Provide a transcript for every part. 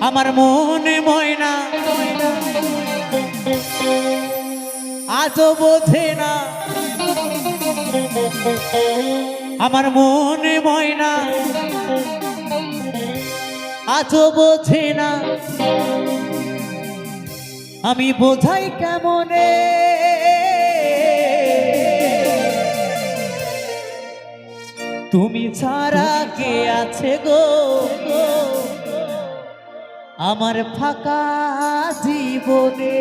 আমার মনে ময়না। আজ বোঝে না। আমার মনে ময়না। আজও বোঝে না। আমি বোঝাই কেমনে? তুমি ছাড়া কে আছে গো? আমার ফাঁকা জীবনে।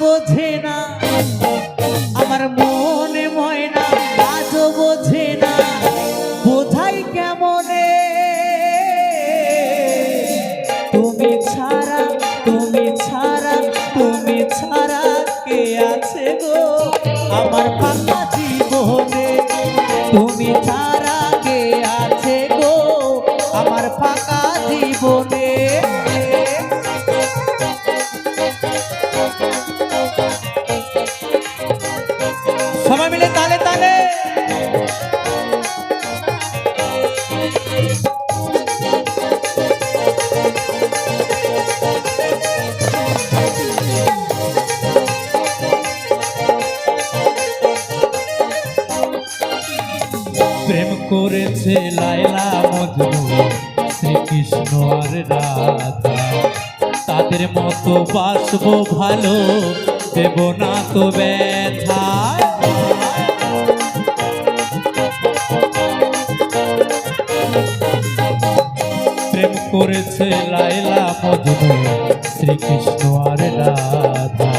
বোঝে করেছে লাইলা মজনু শ্রীকৃষ্ণ আর রাধা। তাদের মতো বাসবো ভালো, দেব না তো ব্যথা। প্রেম করেছে লাইলা মজনু শ্রীকৃষ্ণ আর রাধা।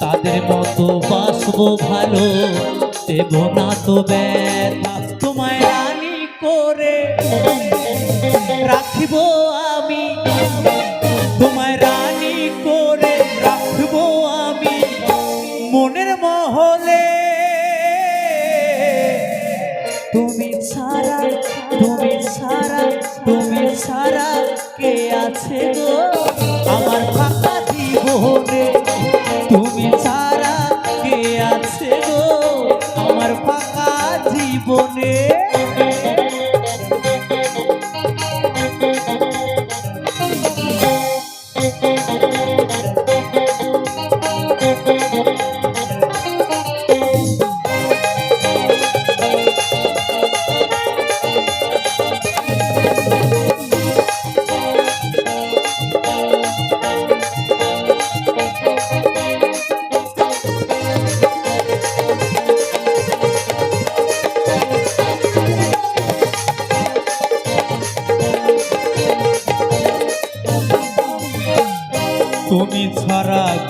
তাদের মতো বাসবো ভালো, দেব না তো ব্যথা। করে রাখিব আমি। তোমায় রানী করে রাখব আমি মনের মহলে। তুমি ছাড়া তুমি ছাড়া তুমি ছাড়া কে আছে গো? আমার ফাঁকা জীবনে তুমি ছাড়া কে আছে গো? আমার ফাঁকা জীবনে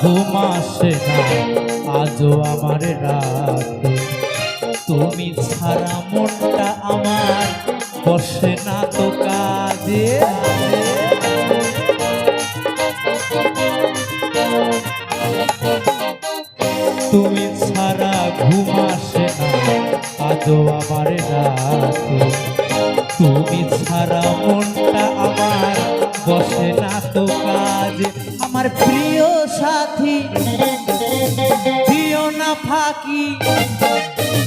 ঘুম আসে না, আজও আমার রাতে তুমি ছাড়া মনটা আমার বসে না তো কাজে তুমি ছাড়া ঘুম আসে না, আজও আমার রাতে তুমি ছাড়া মনটা আমার বসে না তো কাজ আমার প্রিয় দিও না ফাঁকি।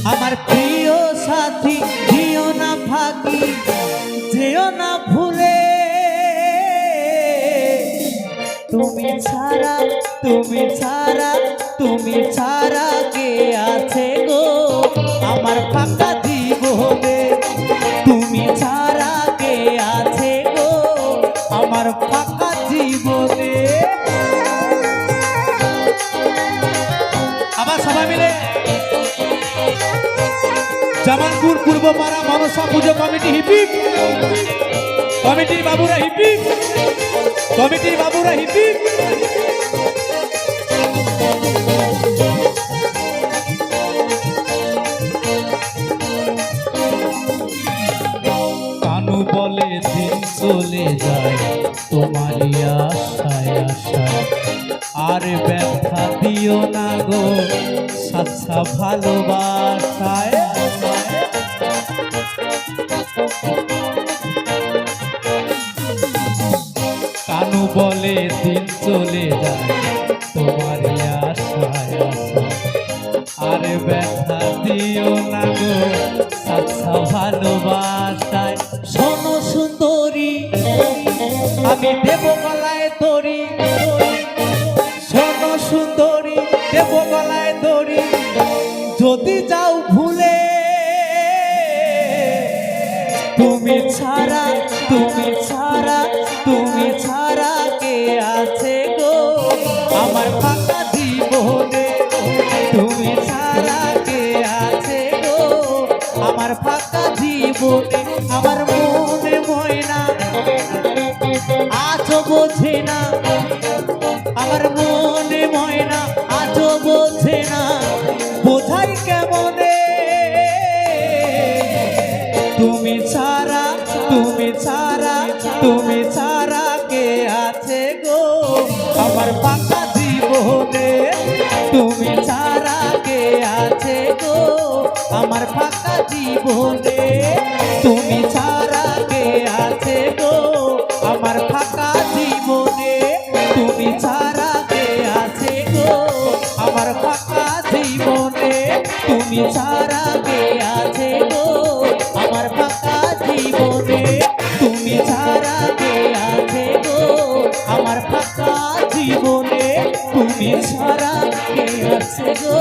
আমার প্রিয় সাথী, দিও না ফাঁকি। যেও না ভুলে। তুমি ছাড়া তুমি ছাড়া তুমি ছাড়া কে আছে গো? আমার ফাঁকা জামালপুর পূর্বপাড়া মনসা পুজো কমিটি হিপিক। কমিটির বাবুরা হিপিক। কমিটির বাবুরা হিপিক। কানু বলে দিন চলে যায়, তোমারই আশায় আশায়। আর ব্যথা দিও না গো সাচ্ছা ভালোবাসায়। বলে দিন চলে যায় আশায় আর ব্যথা দিও না গো আচ্ছা ভালোবাসায়। শোনো সুন্দরী, আমি দেব গলায় দড়ি শোনো সুন্দরী দেব গলায় দড়ি যদি যাও ভুলে, তুমি ছাড়া তুমি ছাড়া আছে গো। আমার ফাঁকা জীবনে তুমি ছাড়া কে আছে গো? আমার ফাঁকা জীবনে আমার মনে ময়না। আজও বোঝে না। আমার মনে ময়না আজও বোঝে না। বোঝাই কেমনে? তুমি ছাড়া তুমি ছাড়া তুমি ছাড়া আমার পাকা জীবনে তুমি ছাড়া কে আছে গো? আমার ফাঁকা জীবনে তুমি ছাড়া কে আছে গো? আমার ফাঁকা জীবনে তুমি ছাড়া কে আছে গো? আমার ফাঁকা জীবনে তুমি ছাড়া কে আছে তুমি ছাড়া কে আছে গো